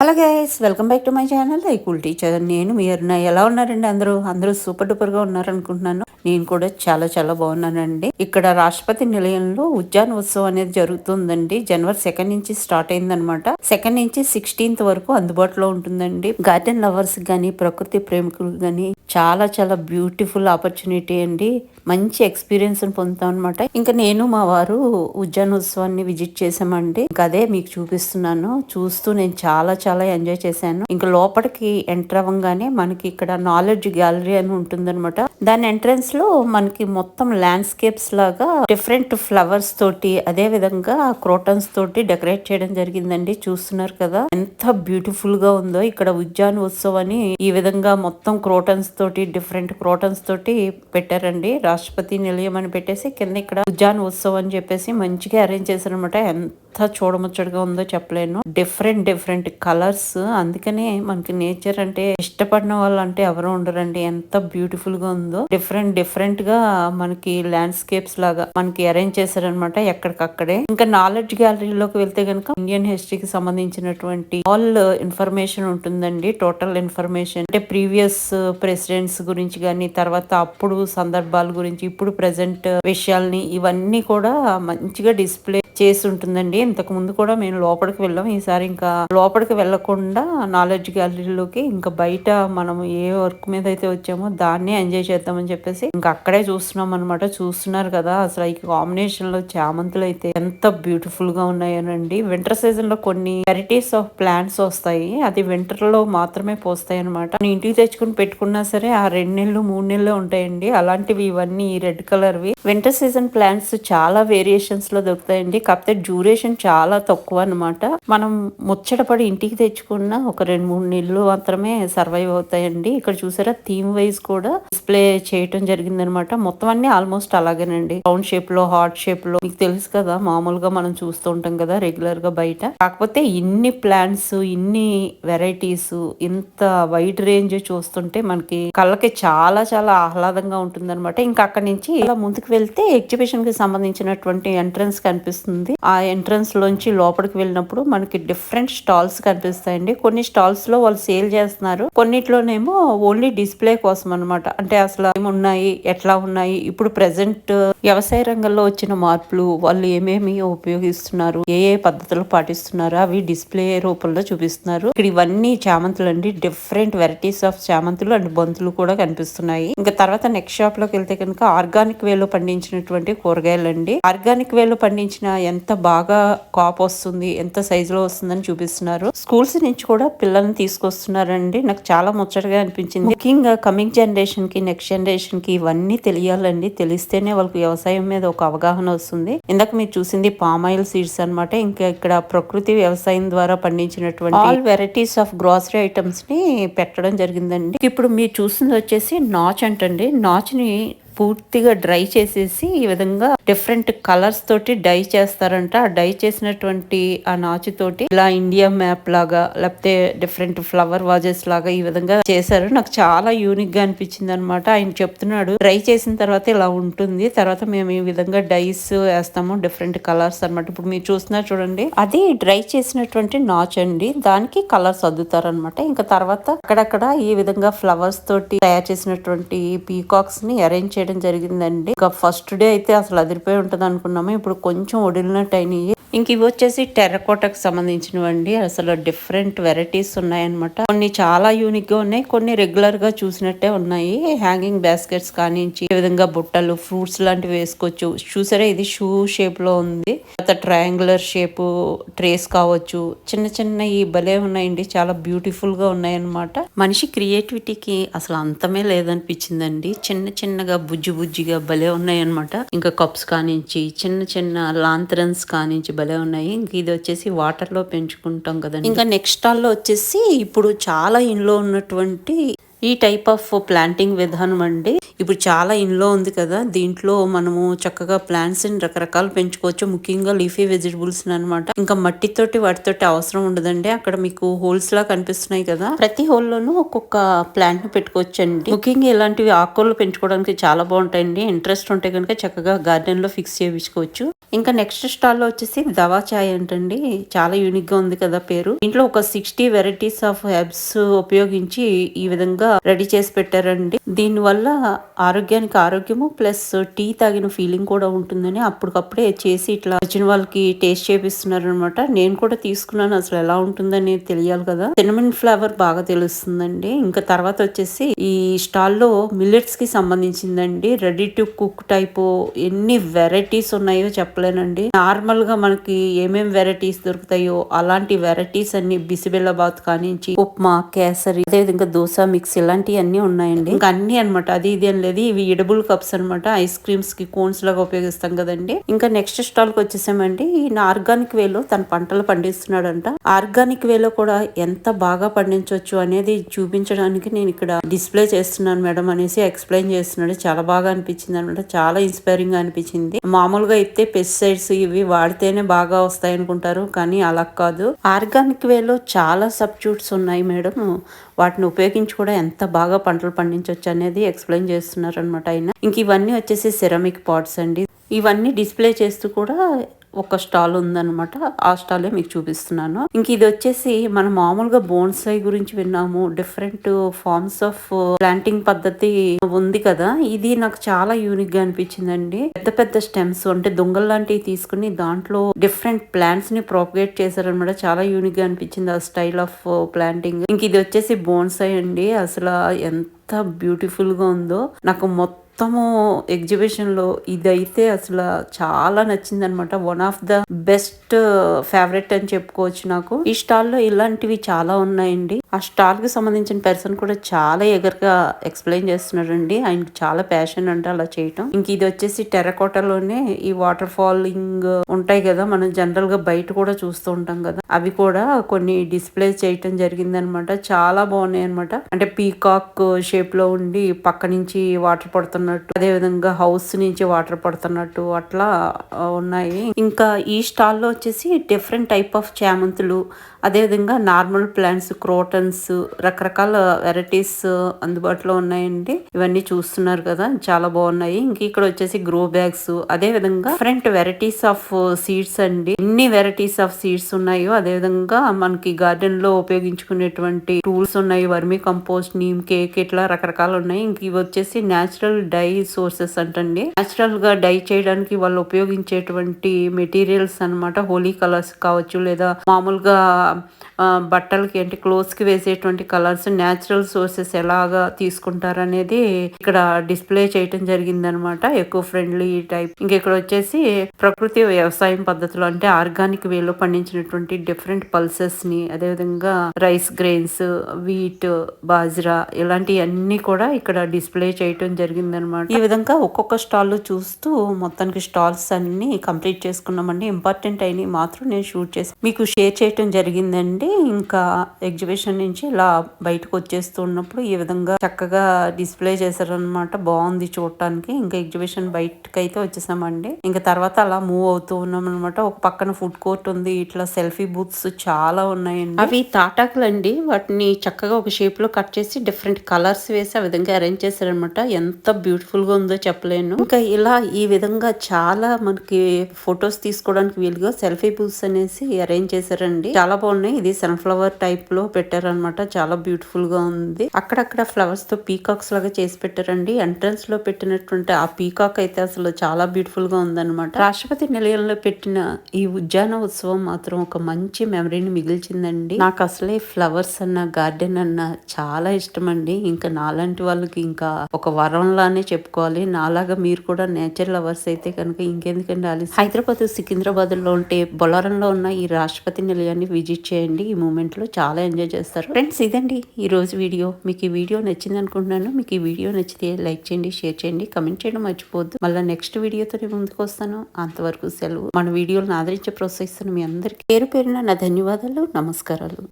Hello guys welcome back to my channel I cool teacher నేను మీ అరుణ. ఎలా ఉన్నారండి అందరూ? అందరూ సూపర్ డూపర్గా ఉన్నారనుకుంటున్నాను. నేను కూడా చాలా చాలా బాగున్నానండి. ఇక్కడ రాష్ట్రపతి నిలయంలో ఉద్యాన ఉత్సవం అనేది జరుగుతుందండి. జనవరి సెకండ్ నుంచి స్టార్ట్ అయిందనమాట. సెకండ్ నుంచి సిక్స్టీన్త్ వరకు అందుబాటులో ఉంటుందండి. గార్డెన్ లవర్స్ కానీ ప్రకృతి ప్రేమికులు కానీ చాలా చాలా బ్యూటిఫుల్ ఆపర్చునిటీ అండి. మంచి ఎక్స్పీరియన్స్ పొందుతాం అనమాట ఇంకా నేను మా వారు ఉద్యానోత్సవాన్ని విజిట్ చేసామండి అదే మీకు చూపిస్తున్నాను. చూస్తూ నేను చాలా చాలా ఎంజాయ్ చేశాను. ఇంకా లోపలికి ఎంటర్ అవ్వగానే మనకి ఇక్కడ నాలెడ్జ్ గ్యాలరీ అని ఉంటుందన్నమాట. దాని ఎంట్రన్స్ లో మనకి మొత్తం ల్యాండ్స్కేప్స్ లాగా డిఫరెంట్ ఫ్లవర్స్ తోటి అదే విధంగా క్రోటన్స్ తోటి డెకరేట్ చేయడం జరిగిందండి. చూస్తున్నారు కదా ఎంత బ్యూటిఫుల్గా ఉందో ఇక్కడ ఉద్యాన ఉత్సవం అని ఈ విధంగా మొత్తం క్రోటన్స్ తోటి డిఫరెంట్ క్రోటన్స్ తోటి పెట్టారండి. రాష్ట్రపతి నిలయం అని పెట్టేసి కింద ఇక్కడ ఉద్యాన ఉత్సవం అని చెప్పేసి మంచిగా అరేంజ్ చేశారనమాట ఎంత చూడముచ్చటగా ఉందో చెప్పలేను. డిఫరెంట్ డిఫరెంట్ కలర్స్ అందుకనే మనకి నేచర్ అంటే ఇష్టపడిన వాళ్ళు అంటే ఎవరు ఉండరండి. ఎంత బ్యూటిఫుల్గా ఉందో. డిఫరెంట్ డిఫరెంట్గా మనకి ల్యాండ్స్కేప్స్ లాగా మనకి అరేంజ్ చేశారనమాట ఎక్కడికక్కడే. ఇంకా నాలెడ్జ్ గ్యాలరీలోకి వెళ్తే కనుక ఇండియన్ హిస్టరీకి సంబంధించినటువంటి ఆల్ ఇన్ఫర్మేషన్ ఉంటుందండి టోటల్ ఇన్ఫర్మేషన్ అంటే ప్రీవియస్ ప్రెసిడెంట్స్ గురించి కానీ తర్వాత అప్పుడు సందర్భాల గురించి ఇప్పుడు ప్రజెంట్ విషయాల్ని ఇవన్నీ కూడా మంచిగా డిస్ప్లే చేసి ఉంటుందండి ఇంతకు ముందు కూడా మేము లోపలికి వెళ్ళాం. ఈసారి ఇంకా లోపలికి వెళ్ళకుండా నాలెడ్జ్ గ్యాలరీలోకి ఇంకా బయట మనం ఏ వర్క్ మీద అయితే వచ్చామో దాన్నే ఎంజాయ్ చేద్దామని చెప్పేసి ఇంకా అక్కడే చూస్తున్నాం అనమాట చూస్తున్నారు కదా అసలు ఈ కాంబినేషన్లో చామంతులు అయితే ఎంత బ్యూటిఫుల్గా ఉన్నాయనండి. వింటర్ సీజన్లో కొన్ని వెరైటీస్ ఆఫ్ ప్లాంట్స్ వస్తాయి. అది వింటర్లో మాత్రమే పోస్తాయి అనమాట ఇంటికి తెచ్చుకుని పెట్టుకున్నా సరే ఆ రెండు నెలలు మూడు నెలలు ఉంటాయండి. అలాంటివి ఇవన్నీ రెడ్ కలర్ వి వింటర్ సీజన్ ప్లాంట్స్ చాలా వేరియేషన్స్లో దొరుకుతాయండి. కాకపోతే డ్యూరేషన్ చాలా తక్కువ అనమాట మనం ముచ్చటపడి ఇంటికి తెచ్చుకున్న ఒక రెండు మూడు నెలలు మాత్రమే సర్వైవ్ అవుతాయండి. ఇక్కడ చూసారా థీమ్ వైజ్ కూడా డిస్ప్లే చేయటం జరిగిందనమాట. మొత్తం అన్ని ఆల్మోస్ట్ అలాగేనండి. రౌండ్ షేప్లో హార్ట్ షేప్లో. మీకు తెలుసు కదా మామూలుగా మనం చూస్తూ ఉంటాం కదా రెగ్యులర్గా బయట. కాకపోతే ఇన్ని ప్లాంట్స్ ఇన్ని వెరైటీస్ ఇంత వైడ్ రేంజ్ చూస్తుంటే మనకి కళ్ళకి చాలా చాలా ఆహ్లాదంగా ఉంటుంది అనమాట ఇంకా అక్కడ నుంచి ఇలా ముందుకు వెళ్తే ఎగ్జిబిషన్కి సంబంధించినటువంటి ఎంట్రన్స్ కనిపిస్తుంది. ఆ ఎంట్రన్స్ లోంచి లోపలికి వెళ్ళినప్పుడు మనకి డిఫరెంట్ స్టాల్స్ కనిపిస్తాయండి. కొన్ని స్టాల్స్లో వాళ్ళు సేల్ చేస్తున్నారు. కొన్నిట్లోనేమో ఓన్లీ డిస్ప్లే కోసం అనమాట అంటే అసలు ఏమున్నాయి ఎట్లా ఉన్నాయి? ఇప్పుడు ప్రెసెంట్ వ్యవసాయ రంగంలో వచ్చిన మార్పులు వాళ్ళు ఏమేమి ఉపయోగిస్తున్నారు ఏ ఏ పద్ధతులు పాటిస్తున్నారు అవి డిస్ప్లే రూపంలో చూపిస్తున్నారు. ఇక్కడ ఇవన్నీ చామంతులు అండి. డిఫరెంట్ వెరైటీస్ ఆఫ్ చామంతులు అండ్ బంతులు కూడా కనిపిస్తున్నాయి. ఇంకా తర్వాత నెక్స్ట్ షాప్లోకి వెళ్తే కనుక ఆర్గానిక్ వేలో పండించినటువంటి కూరగాయలు అండి ఆర్గానిక్ వేలో పండించిన ఎంత బాగా కాప్ వస్తుంది ఎంత సైజులో వస్తుందని చూపిస్తున్నారు. స్కూల్స్ నుంచి కూడా పిల్లల్ని తీసుకొస్తున్నారండి. నాకు చాలా ముచ్చటగా అనిపించింది. ముఖ్యంగా కమింగ్ జనరేషన్కి నెక్స్ట్ జనరేషన్కి ఇవన్నీ తెలియాలండి. తెలిస్తేనే వాళ్ళకి వ్యవసాయం మీద ఒక అవగాహన వస్తుంది. ఇందాక మీరు చూసింది పామాయిల్ సీడ్స్ అనమాట ఇంకా ఇక్కడ ప్రకృతి వ్యవసాయం ద్వారా పండించినటువంటి ఆల్ వెరైటీస్ ఆఫ్ గ్రాసరీ ఐటమ్స్ని పెట్టడం జరిగిందండి. ఇప్పుడు మీరు చూసింది వచ్చేసి నాచ్ అంటండి. నాచ్ని పూర్తిగా డ్రై చేసేసి ఈ విధంగా డిఫరెంట్ కలర్స్ తోటి డై చేస్తారంట. ఆ డై చేసినటువంటి ఆ నాచుతోటి ఇలా ఇండియా మ్యాప్ లాగా లేకపోతే డిఫరెంట్ ఫ్లవర్ వాజెస్ లాగా ఈ విధంగా చేశారు. నాకు చాలా యూనిక్గా అనిపించింది అనమాట ఆయన చెప్తున్నాడు డ్రై చేసిన తర్వాత ఇలా ఉంటుంది. తర్వాత మేము ఈ విధంగా డైస్ వేస్తాము డిఫరెంట్ కలర్స్ అనమాట ఇప్పుడు మీరు చూస్తున్నారు చూడండి అది డ్రై చేసినటువంటి నాచ్ అండి. దానికి కలర్స్ అద్దుతారు అనమాట ఇంకా తర్వాత అక్కడక్కడ ఈ విధంగా ఫ్లవర్స్ తోటి తయారు చేసినటువంటి పీకాక్స్ని అరేంజ్ చేయడం చేయడం జరిగిందండి. ఇంకా ఫస్ట్ డే అయితే అసలు అదిరిపోయి ఉంటుంది అనుకున్నాము ఇప్పుడు కొంచెం వడిలినట్టు అయినాయి. ఇంక ఇవి వచ్చేసి టెర్రకోటకు సంబంధించినవండి. అసలు డిఫరెంట్ వెరైటీస్ ఉన్నాయన్నమాట. కొన్ని చాలా యూనిక్గా ఉన్నాయి కొన్ని రెగ్యులర్గా చూసినట్టే ఉన్నాయి. హ్యాంగింగ్ బాస్కెట్స్ కానించి ఈ విధంగా బుట్టలు ఫ్రూట్స్ లాంటివి వేసుకోవచ్చు. చూసారా? ఇది షూ షేప్లో ఉంది. తర్వాత ట్రయాంగులర్ షేప్ ట్రేస్ కావచ్చు. చిన్న చిన్న ఈ భలే ఉన్నాయండి. చాలా బ్యూటిఫుల్గా ఉన్నాయన్నమాట. మనిషి క్రియేటివిటీకి అసలు అంతమే లేదనిపించిందండి. చిన్న చిన్నగా బుజ్జి బుజ్జిగా భలే ఉన్నాయన్నమాట. ఇంకా కప్స్ కానించి చిన్న చిన్న లాంతరన్స్ కానించి భలే ఉన్నాయి. ఇంక ఇది వచ్చేసి వాటర్లో పెంచుకుంటాం కదండి. ఇంకా నెక్స్ట్ స్టాల్లో వచ్చేసి ఇప్పుడు చాలా ఇంట్లో ఉన్నటువంటి ఈ టైప్ ఆఫ్ ప్లాంటింగ్ విధానం అండి. ఇప్పుడు చాలా ఇంట్లో ఉంది కదా. దీంట్లో మనము చక్కగా ప్లాంట్స్ రకరకాలు పెంచుకోవచ్చు. ముఖ్యంగా లీఫీ వెజిటబుల్స్ అనమాట ఇంకా మట్టితోటి వాటితోటి అవసరం ఉండదండి. అక్కడ మీకు హోల్స్ లా కనిపిస్తున్నాయి కదా. ప్రతి హోల్లోనూ ఒక్కొక్క ప్లాంట్ను పెట్టుకోవచ్చు అండి ముఖ్యంగా ఇలాంటివి ఆకుకూరలు పెంచుకోవడానికి చాలా బాగుంటాయండి. ఇంట్రెస్ట్ ఉంటే కనుక చక్కగా గార్డెన్లో ఫిక్స్ చేయించుకోవచ్చు. ఇంకా నెక్స్ట్ స్టాల్లో వచ్చేసి దవా చాయ్ అంటండి. చాలా యూనిక్గా ఉంది కదా పేరు. ఇంట్లో ఒక సిక్స్టీ వెరైటీస్ ఆఫ్ హెర్బ్స్ ఉపయోగించి ఈ విధంగా రెడీ చేసి పెట్టారండి. దీని వల్ల ఆరోగ్యానికి ఆరోగ్యము ప్లస్ టీ తాగిన ఫీలింగ్ కూడా ఉంటుందని అప్పటికప్పుడే చేసి ఇట్లా వచ్చిన వాళ్ళకి టేస్ట్ చేపిస్తున్నారు అనమాట నేను కూడా తీసుకున్నాను. అసలు ఎలా ఉంటుందని తెలియాలి కదా. సినమన్ ఫ్లేవర్ బాగా తెలుస్తుందండి. ఇంకా తర్వాత వచ్చేసి ఈ స్టాల్లో మిల్లెట్స్కి సంబంధించిందండి. రెడీ టు కుక్ టైపు ఎన్ని వెరైటీస్ ఉన్నాయో చెప్పలేనండి. నార్మల్గా మనకి ఏమేమి వెరైటీస్ దొరుకుతాయో అలాంటి వెరైటీస్ అన్ని బిసిబెల్లబాత్ కానించి ఉప్మా కేసరి అదేవిధంగా దోశ మిక్స్ ఇలాంటివి అన్ని ఉన్నాయండి. ఇంకా అన్ని అనమాట అది ఇది అని లేదు. ఇవి ఎడబుల్ కప్స్ అనమాట ఐస్ క్రీమ్స్కి కోన్స్ లాగా ఉపయోగిస్తాం కదండి. ఇంకా నెక్స్ట్ స్టాల్కి వచ్చేసామండి. ఈయన ఆర్గానిక్ వేలో తన పంటలు పండిస్తున్నాడంట. ఆర్గానిక్ వేలో కూడా ఎంత బాగా పండించవచ్చు అనేది చూపించడానికి నేను ఇక్కడ డిస్ప్లే చేస్తున్నాను మేడం అనేసి ఎక్స్ప్లెయిన్ చేస్తున్నాడు. చాలా బాగా అనిపించింది అనమాట చాలా ఇన్స్పైరింగ్గా అనిపించింది. మామూలుగా అయితే పెస్టిసైడ్స్ ఇవి వాడితేనే బాగా వస్తాయి అనుకుంటారు కానీ అలా కాదు. ఆర్గానిక్ వేలో చాలా సబ్స్టిట్యూట్స్ ఉన్నాయి మేడం. వాటిని ఉపయోగించి కూడా ఎంత బాగా పంటలు పండించవచ్చు అనేది ఎక్స్ప్లెయిన్ చేస్తున్నారు అనమాట ఆయన. ఇంక ఇవన్నీ వచ్చేసి సిరమిక్ పాట్స్ అండి. ఇవన్నీ డిస్ప్లే చేస్తూ కూడా ఒక స్టాల్ ఉందనమాట ఆ స్టాలే మీకు చూపిస్తున్నాను. ఇంక ఇది వచ్చేసి మనం మామూలుగా బోన్సై గురించి విన్నాము. డిఫరెంట్ ఫార్మ్స్ ఆఫ్ ప్లాంటింగ్ పద్ధతి ఉంది కదా. ఇది నాకు చాలా యూనిక్గా అనిపించిందండి. పెద్ద పెద్ద స్టెమ్స్ అంటే దొంగల్ లాంటివి తీసుకుని దాంట్లో డిఫరెంట్ ప్లాంట్స్ని ప్రొపగేట్ చేశారనమాట చాలా యూనిక్గా అనిపించింది ఆ స్టైల్ ఆఫ్ ప్లాంటింగ్ ఇంక ఇది వచ్చేసి బోన్సై అండి. అసలు ఎంత బ్యూటిఫుల్గా ఉందో. నాకు మొత్తం మొత్తము ఎగ్జిబిషన్లో ఇదైతే అసలు చాలా నచ్చింది అనమాట one of the best favourite అని చెప్పుకోవచ్చు నాకు. ఈ స్టాల్లో ఇలాంటివి చాలా ఉన్నాయండి. ఆ స్టాల్కి సంబంధించిన పర్సన్ కూడా చాలా ఎగర్గా ఎక్స్ప్లెయిన్ చేస్తున్నాడండి. ఆయనకి చాలా ప్యాషన్ అంటే అలా చేయటం. ఇంక ఇది వచ్చేసి టెరకోటలోనే ఈ వాటర్ ఫాలింగ్ ఉంటాయి కదా మనం జనరల్గా బయట కూడా చూస్తూ ఉంటాం కదా. అవి కూడా కొన్ని డిస్ప్లే చేయటం జరిగిందనమాట. చాలా బాగున్నాయి అనమాట అంటే పీకాక్ షేప్లో ఉండి పక్క నుంచి వాటర్ పడుతున్నట్టు అదే విధంగా హౌస్ నుంచి వాటర్ పడుతున్నట్టు అట్లా ఉన్నాయి. ఇంకా ఈ స్టాల్లో వచ్చేసి డిఫరెంట్ టైప్ ఆఫ్ చామంతులు అదేవిధంగా నార్మల్ ప్లాంట్స్ క్రోటన్స్ రకరకాల వెరైటీస్ అందుబాటులో ఉన్నాయండి. ఇవన్నీ చూస్తున్నారు కదా చాలా బాగున్నాయి. ఇంక ఇక్కడ వచ్చేసి గ్రో బ్యాగ్స్ అదే విధంగా డిఫరెంట్ వెరైటీస్ ఆఫ్ సీడ్స్ అండి. ఎన్ని వెరైటీస్ ఆఫ్ సీడ్స్ ఉన్నాయో అదే విధంగా మనకి గార్డెన్లో ఉపయోగించుకునేటువంటి టూల్స్ ఉన్నాయి. వర్మీ కంపోస్ట్ నీమ్ కేక్ ఇట్లా రకరకాలు ఉన్నాయి. ఇంక ఇవి వచ్చేసి న్యాచురల్ డై సోర్సెస్ అంటండి. నేచురల్గా డై చేయడానికి వాళ్ళు ఉపయోగించేటువంటి మెటీరియల్స్ అనమాట హోలీ కలర్స్ కావచ్చు లేదా మామూలుగా బట్టలకి అంటే క్లోత్స్కి వేసేటువంటి కలర్స్ న్యాచురల్ సోర్సెస్ ఎలాగా తీసుకుంటారు అనేది ఇక్కడ డిస్ప్లే చేయటం జరిగిందనమాట. ఎక్కువ ఫ్రెండ్లీ టైప్. ఇంక ఇక్కడ వచ్చేసి ప్రకృతి వ్యవసాయం పద్ధతిలో అంటే ఆర్గానిక్ వేలో పండించినటువంటి డిఫరెంట్ పల్సెస్ని అదేవిధంగా రైస్ గ్రెయిన్స్ వీట్ బాజ్రా ఇలాంటివన్నీ కూడా ఇక్కడ డిస్ప్లే చేయటం జరిగిందనమాట. ఈ విధంగా ఒక్కొక్క స్టాల్ చూస్తూ మొత్తానికి స్టాల్స్ అన్ని కంప్లీట్ చేసుకున్నామండి. ఇంపార్టెంట్ అయినవి మాత్రం నేను షూట్ చేసి మీకు షేర్ చేయటం జరిగింది. జరిగిందండి. ఇంకా ఎగ్జిబిషన్ నుంచి ఇలా బయటకు వచ్చేస్తూ ఉన్నప్పుడు ఈ విధంగా చక్కగా డిస్ప్లే చేశారనమాట బాగుంది చూడటానికి. ఇంకా ఎగ్జిబిషన్ బయటకు అయితే వచ్చేసామండి. ఇంకా తర్వాత అలా మూవ్ అవుతూ ఉన్నాం అనమాట ఒక పక్కన ఫుడ్ కోర్ట్ ఉంది. ఇట్లా సెల్ఫీ బూత్స్ చాలా ఉన్నాయండి. అవి తాటాకులు అండి వాటిని చక్కగా ఒక షేప్లో కట్ చేసి డిఫరెంట్ కలర్స్ వేసి ఆ విధంగా అరేంజ్ చేశారనమాట ఎంత బ్యూటిఫుల్గా ఉందో చెప్పలేను. ఇంకా ఇలా ఈ విధంగా చాలా మనకి ఫొటోస్ తీసుకోవడానికి వీలుగా సెల్ఫీ బూత్స్ అనేసి అరేంజ్ చేశారండి. చాలా బాగున్నాయి. ఇది సన్ఫ్లవర్ టైప్లో పెట్టారనమాట చాలా బ్యూటిఫుల్గా ఉంది. అక్కడక్కడ ఫ్లవర్స్తో పీకాక్స్ లాగా చేసి పెట్టారండి. ఎంట్రన్స్లో పెట్టినటువంటి ఆ పీకాక్ అయితే అసలు చాలా బ్యూటిఫుల్గా ఉందన్నమాట. రాష్ట్రపతి నిలయంలో పెట్టిన ఈ ఉద్యాన ఉత్సవం మాత్రం ఒక మంచి మెమరీని మిగిల్చిందండి. నాకు అసలే ఫ్లవర్స్ అన్న గార్డెన్ అన్న చాలా ఇష్టం అండి ఇంకా నాలాంటి వాళ్ళకి ఇంకా ఒక వరంలానే చెప్పుకోవాలి. నాలాగా మీరు కూడా నేచర్ లవర్స్ అయితే కనుక ఇంకెందుకండి హైదరాబాద్ సికింద్రాబాద్లో ఉంటే బొలారంలో ఉన్న ఈ రాష్ట్రపతి నిలయాన్ని విజిట్ చేయండి ఈ మూమెంట్లో చాలా ఎంజాయ్ చేస్తారు. ఫ్రెండ్స్ ఇదండి ఈ రోజు వీడియో. మీకు ఈ వీడియో నచ్చింది అనుకుంటున్నాను. మీకు ఈ వీడియో నచ్చితే లైక్ చేయండి షేర్ చేయండి కమెంట్ చేయడం మర్చిపోద్దు మళ్ళీ నెక్స్ట్ వీడియోతో నేను ముందుకు వస్తాను. అంతవరకు సెలవు. మన వీడియోలను ఆదరించే ప్రోత్సహిస్తున్న మీ అందరికీ పేరు పేరున నా ధన్యవాదాలు నమస్కారాలు.